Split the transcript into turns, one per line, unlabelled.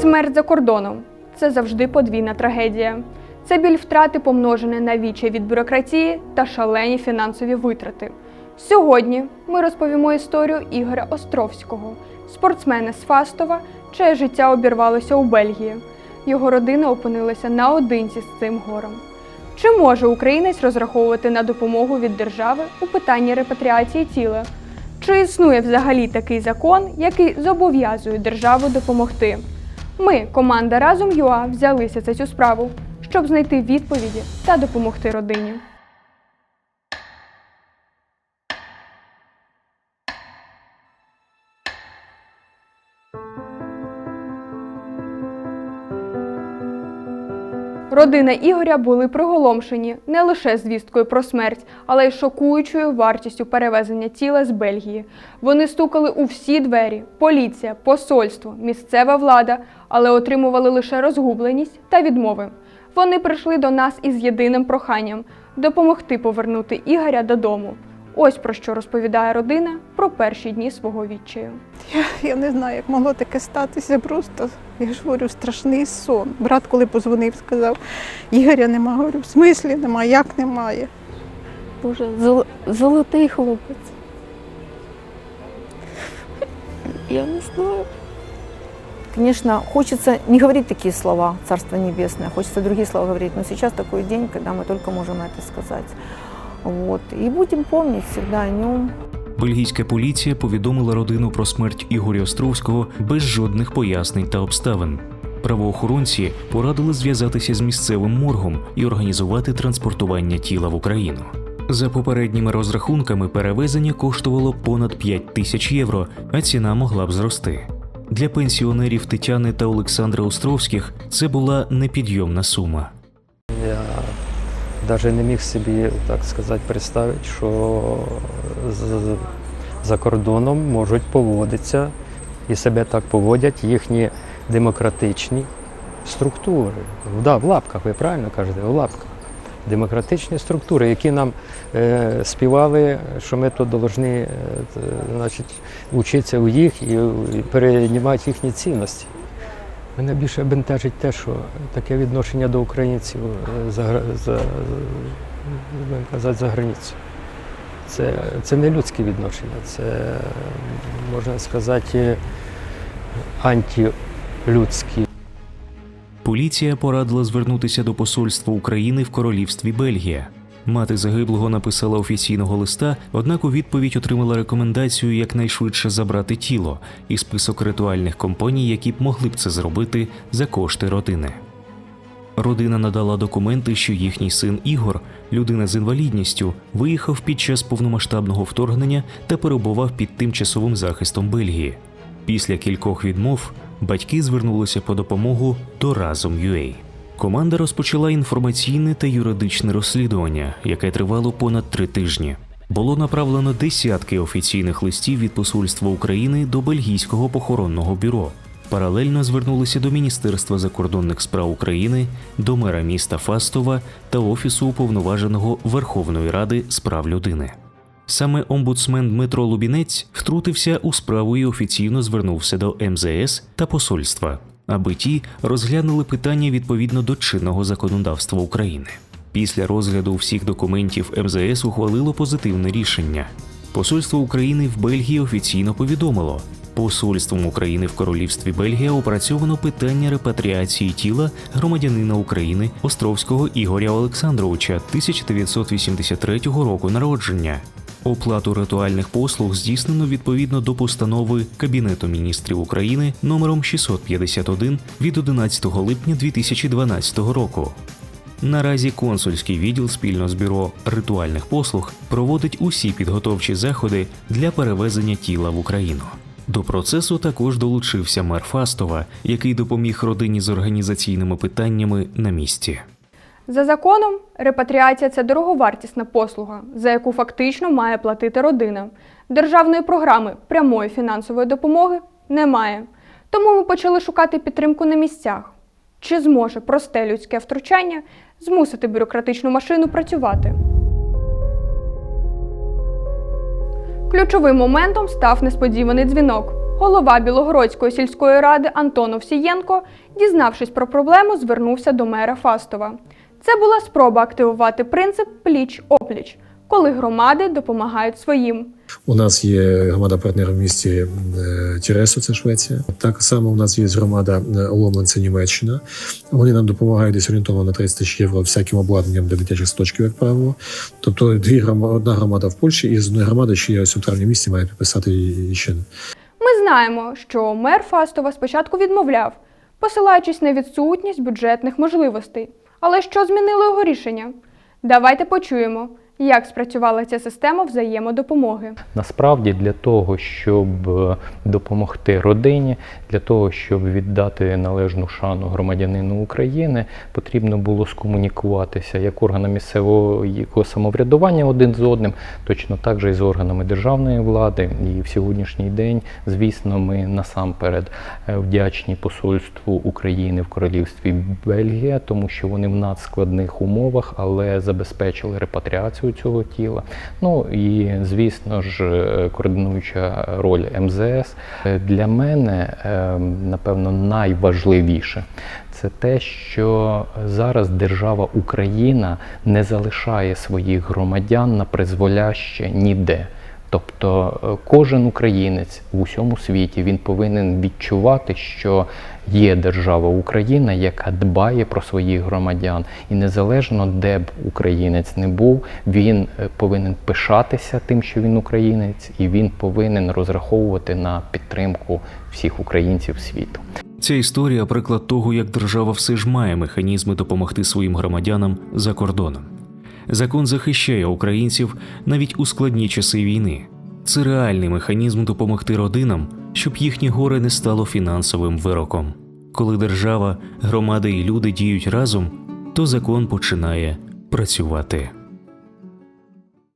Смерть за кордоном це завжди подвійна трагедія. Це біль втрати, помножене на віче від бюрократії та шалені фінансові витрати. Сьогодні ми розповімо історію Ігоря Островського, спортсмена з Фастова, чиє життя обірвалося у Бельгії. Його родина опинилася наодинці з цим горем. Чи може українець розраховувати на допомогу від держави у питанні репатріації тіла? Чи існує взагалі такий закон, який зобов'язує державу допомогти? Ми, команда Разом ЮА, взялися за цю справу, щоб знайти відповіді та допомогти родині. Родина Ігоря були приголомшені не лише звісткою про смерть, але й шокуючою вартістю перевезення тіла з Бельгії. Вони стукали у всі двері: поліція, посольство, місцева влада, але отримували лише розгубленість та відмови. Вони прийшли до нас із єдиним проханням допомогти повернути Ігоря додому. Ось про що розповідає родина про перші дні свого відчаю.
Я, я не знаю, як могло таке статися. Просто я ж говорю, страшний сон. Брат, коли позвонив, сказав, Ігоря нема. Говорю, в смислі нема, як немає.
Боже, зол- золотий хлопець. Я не знаю.
Конечно, хочется не говорить такие слова, Царство Небесное, хочется другие слова говорить, но сейчас такой день, когда мы только можем это сказать. Вот. И будем помнить всегда о нем.
Бельгійська поліція повідомила родину про смерть Ігоря Островського без жодних пояснень та обставин. Правоохоронці порадили зв'язатися з місцевим моргом і організувати транспортування тіла в Україну. За попередніми розрахунками, перевезення коштувало понад 5 тисяч євро, а ціна могла б зрости. Для пенсіонерів Тетяни та Олександра Островських це була непідйомна сума.
Навіть не міг собі, так сказати, представити, що за кордоном можуть поводитися і себе так поводять їхні демократичні структури. Да, в лапках, ви правильно кажете, в лапках. Демократичні структури, які нам е, співали, що ми тут повинні е, значить, вчитися у їх і, і переймати їхні цінності. Мене більше бентежить те, що таке відношення до українців е, за, за, казати, за границю. Це, це не людське відношення, це, можна сказати, антилюдське.
Поліція порадила звернутися до посольства України в королівстві Бельгія. Мати загиблого написала офіційного листа, однак у відповідь отримала рекомендацію якнайшвидше забрати тіло і список ритуальних компаній, які б могли б це зробити за кошти родини. Родина надала документи, що їхній син Ігор, людина з інвалідністю, виїхав під час повномасштабного вторгнення та перебував під тимчасовим захистом Бельгії. Після кількох відмов батьки звернулися по допомогу до Разом UA. Команда розпочала інформаційне та юридичне розслідування, яке тривало понад три тижні. Було направлено десятки офіційних листів від Посольства України до Бельгійського похоронного бюро. Паралельно звернулися до Міністерства закордонних справ України, до мера міста Фастова та Офісу уповноваженого Верховної Ради з прав людини. Саме омбудсмен Дмитро Лубінець втрутився у справу і офіційно звернувся до МЗС та посольства, аби ті розглянули питання відповідно до чинного законодавства України. Після розгляду всіх документів МЗС ухвалило позитивне рішення. Посольство України в Бельгії офіційно повідомило. Посольством України в Королівстві Бельгія опрацьовано питання репатріації тіла громадянина України Островського Ігоря Олександровича 1983 року народження. Оплату ритуальних послуг здійснено відповідно до постанови Кабінету міністрів України номером 651 від 11 липня 2012 року. Наразі консульський відділ спільно з бюро ритуальних послуг проводить усі підготовчі заходи для перевезення тіла в Україну. До процесу також долучився мер Фастова, який допоміг родині з організаційними питаннями на місці.
За законом, репатріація це дороговартісна послуга, за яку фактично має платити родина. Державної програми прямої фінансової допомоги немає. Тому ми почали шукати підтримку на місцях. Чи зможе просте людське втручання змусити бюрократичну машину працювати? Ключовим моментом став несподіваний дзвінок. голова Білогородської сільської ради Антон Овсієнко, дізнавшись про проблему, звернувся до мера Фастова. Це була спроба активувати принцип пліч-опліч, коли громади допомагають своїм.
У нас є громада партнер в місті е, Тіресо, це Швеція. Так само у нас є громада е, Ломлен, це Німеччина. Вони нам допомагають десь орієнтовно на 30 тисяч євро всяким обладнанням для дитячих садочків, як правило. Тобто дві одна громада в Польщі, і з одної громади ще я ось у травні місяці має підписати і ще.
Ми знаємо, що мер Фастова спочатку відмовляв, посилаючись на відсутність бюджетних можливостей. Але що змінило його рішення? Давайте почуємо, як спрацювала ця система взаємодопомоги.
Насправді для того, щоб е, допомогти родині, для того, щоб віддати належну шану громадянину України, потрібно було скомунікуватися як органам місцевого самоврядування один з одним, точно так же і з органами державної влади. І в сьогоднішній день, звісно, ми насамперед е, вдячні посольству України в королівстві Бельгія, тому що вони в надскладних умовах, але забезпечили репатріацію цього тіла. Ну і звісно ж, е, координуюча роль МЗС Е, для мене, е, напевно, найважливіше це те, що зараз держава Україна не залишає своїх громадян на призволяще ніде. Тобто е, кожен українець в усьому світі він повинен відчувати, що є держава Україна, яка дбає про своїх громадян, і незалежно де б українець не був, він е, повинен пишатися тим, що він українець, і він повинен розраховувати на підтримку всіх українців світу.
Ця історія приклад того, як держава все ж має механізми допомогти своїм громадянам за кордоном. Закон захищає українців навіть у складні часи війни. Це реальний механізм допомогти родинам, щоб їхнє горе не стало фінансовим вироком. Коли держава, громади і люди діють разом, то закон починає працювати.